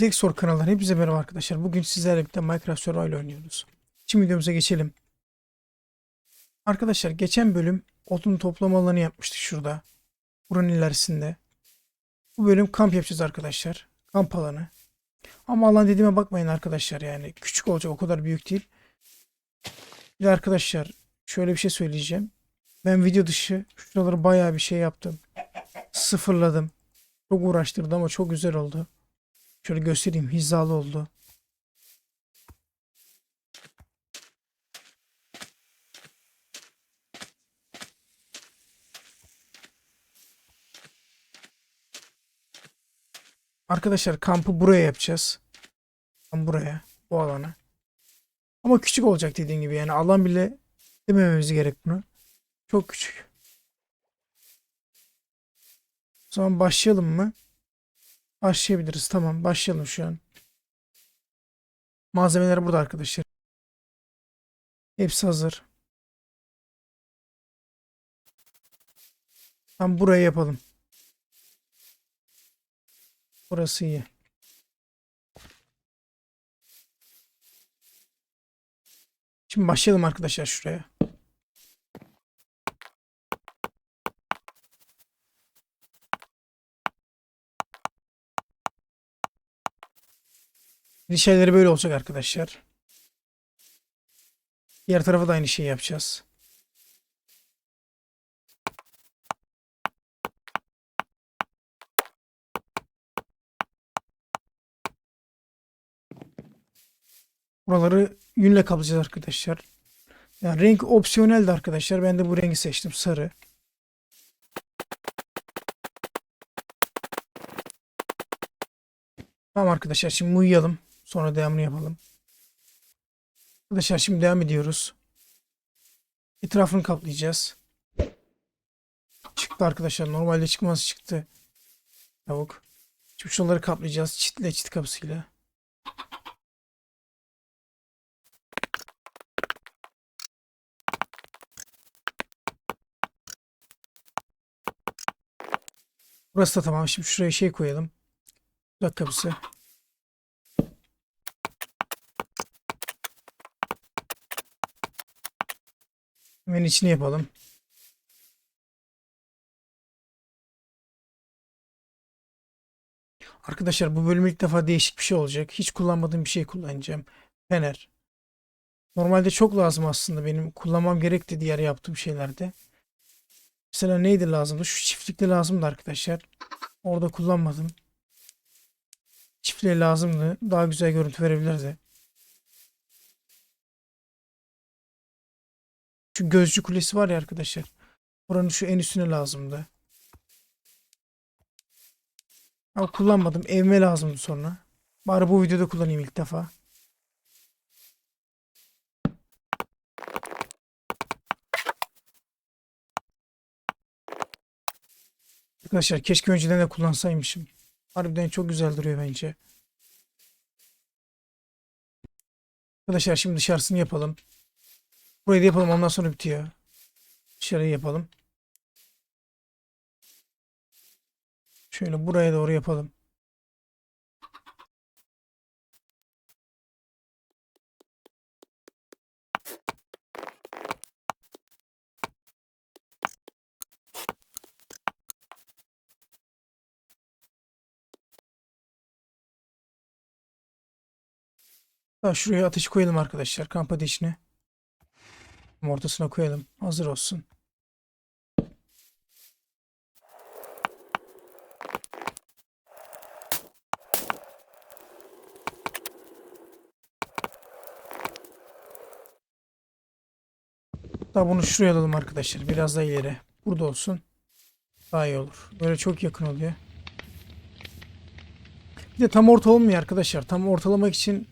Flexor kanalından hepinize merhaba arkadaşlar. Bugün sizlerle birlikte Minecraft Survival oynuyoruz. Şimdi videomuza geçelim. Arkadaşlar geçen bölüm odun toplama alanı yapmıştık şurada. Buranın ilerisinde. Bu bölüm kamp yapacağız arkadaşlar. Kamp alanı. Ama alan dediğime bakmayın arkadaşlar yani. Küçük olacak o kadar büyük değil. Bir de arkadaşlar şöyle bir şey söyleyeceğim. Ben video dışı şuraları bayağı bir şey yaptım. Sıfırladım. Çok uğraştırdı ama çok güzel oldu. Şöyle göstereyim. Hizalı oldu. Arkadaşlar kampı buraya yapacağız. Buraya. Bu alana. Ama küçük olacak dediğim gibi. Yani alan bile demememiz gerek bunu. Çok küçük. O zaman başlayalım mı? Başlayabiliriz. Tamam başlayalım şu an. Malzemeler burada arkadaşlar. Hepsi hazır. Tam buraya yapalım. Burası iyi. Şimdi başlayalım arkadaşlar şuraya. Şeyleri böyle olacak arkadaşlar. Diğer tarafa da aynı şeyi yapacağız. Buraları yünle kaplayacağız arkadaşlar. Yani renk opsiyoneldi arkadaşlar. Ben de bu rengi seçtim. Sarı. Tamam arkadaşlar şimdi uyuyalım. Sonra devamını yapalım. Arkadaşlar şimdi devam ediyoruz. Etrafını kaplayacağız. Çıktı arkadaşlar. Normalde çıkmaz çıktı. Tavuk. Şimdi şunları kaplayacağız. Çitle çit kapısıyla. Burası da tamam. Şimdi şuraya şey koyalım. Uzak kapısı. Hemen içini yapalım. Arkadaşlar bu bölüm ilk defa değişik bir şey olacak. Hiç kullanmadığım bir şey kullanacağım. Fener. Normalde çok lazım aslında benim kullanmam gerekti diğer yaptığım şeylerde. Mesela neydi lazımdı? Şu çiftlikte lazımdı arkadaşlar. Orada kullanmadım. Çiftliğe lazımdı. Daha güzel görüntü verebilirdi. Şu gözcü kulesi var ya arkadaşlar. Buranın şu en üstüne lazımdı. Ama kullanmadım. Evime lazımdı sonra. Bari bu videoda kullanayım ilk defa. Arkadaşlar keşke önceden de kullansaymışım. Harbiden çok güzel duruyor bence. Arkadaşlar şimdi dışarısını yapalım. Burayı da yapalım ondan sonra bitiyor. Dışarıyı yapalım. Şöyle buraya doğru yapalım. Daha şuraya ateş koyalım arkadaşlar kamp ateşine. Ortasına koyalım. Hazır olsun. Daha bunu şuraya alalım arkadaşlar. Biraz daha ileri. Burada olsun. Daha iyi olur. Böyle çok yakın oluyor. Bir de tam orta olmuyor arkadaşlar. Tam ortalamak için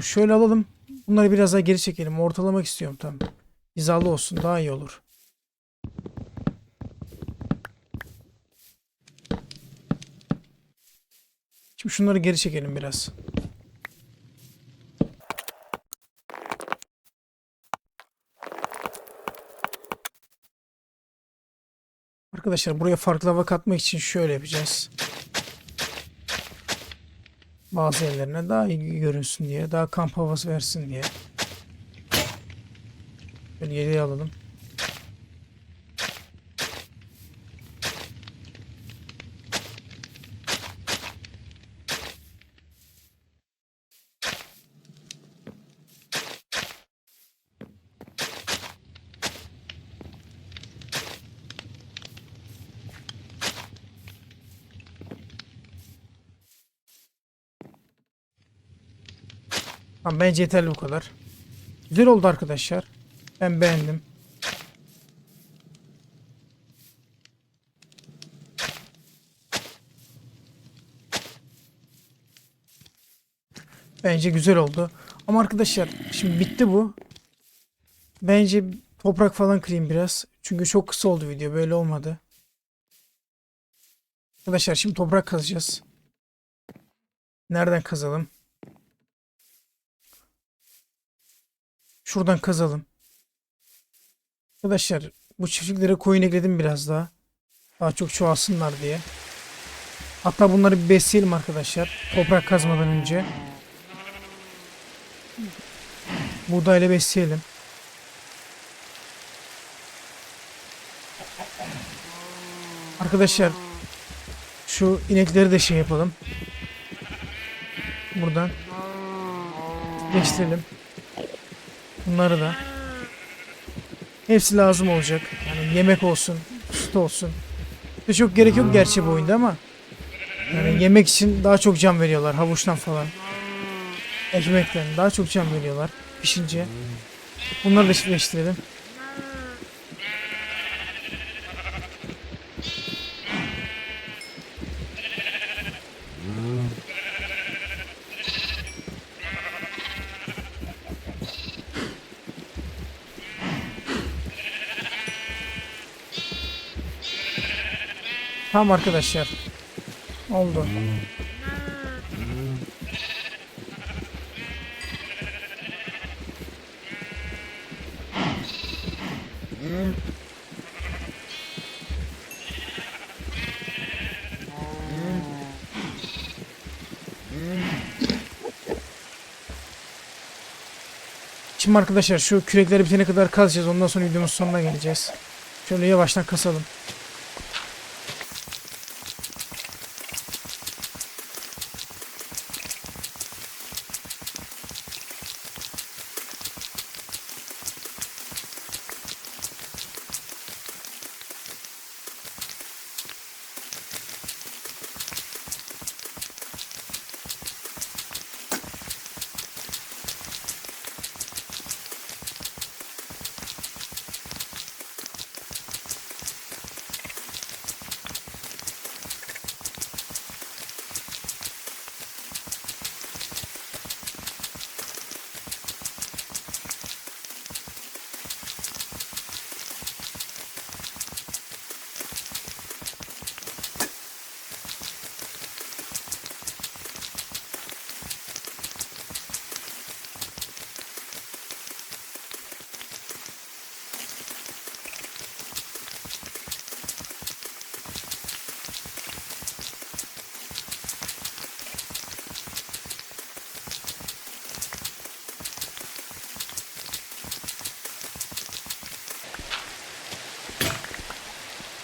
şöyle alalım. Bunları biraz daha geri çekelim. Ortalamak istiyorum tam. Hizalı olsun. Daha iyi olur. Şimdi şunları geri çekelim biraz. Arkadaşlar buraya farklı hava katmak için şöyle yapacağız. Bazı evlerine daha iyi görünsün diye. Daha kamp havası versin diye. Böyle yediği alalım. Tamam bence yeterli bu kadar. Güzel oldu arkadaşlar. Ben beğendim. Bence güzel oldu. Ama arkadaşlar şimdi bitti bu. Bence toprak falan kırayım biraz. Çünkü çok kısa oldu video. Böyle olmadı. Arkadaşlar şimdi toprak kazacağız. Nereden kazalım? Şuradan kazalım. Arkadaşlar bu çiftliklere koyun ekledim biraz daha. Daha çok çoğalsınlar diye. Hatta bunları bir besleyelim arkadaşlar. Toprak kazmadan önce. Buğdayla besleyelim. Arkadaşlar şu inekleri de şey yapalım. Buradan geçirelim. Bunları da. Hepsi lazım olacak. Yani yemek olsun, süt olsun. Süte çok gerek yok gerçi bu oyunda ama yani yemek için daha çok can veriyorlar havuçtan falan. Ekmekten daha çok can veriyorlar pişince. Bunları da çiftleştirelim. Tamam arkadaşlar. Oldu. Şimdi arkadaşlar şu kürekleri bitene kadar kazacağız. Ondan sonra videomuz sonuna geleceğiz. Şöyle yavaştan kasalım.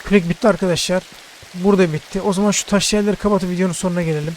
Kürek bitti arkadaşlar. Burada bitti. O zaman şu taş yerleri kapatıp videonun sonuna gelelim.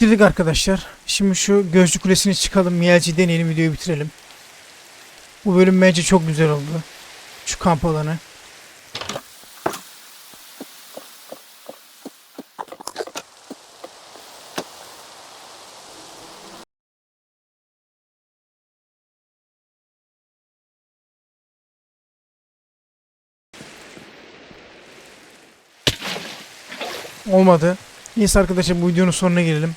Bitirdik arkadaşlar. Şimdi şu gözcü kulesini çıkalım. Miyelci deneyelim. Videoyu bitirelim. Bu bölüm bence çok güzel oldu. Şu kamp alanı. Olmadı. Neyse arkadaşlar bu videonun sonuna gelelim.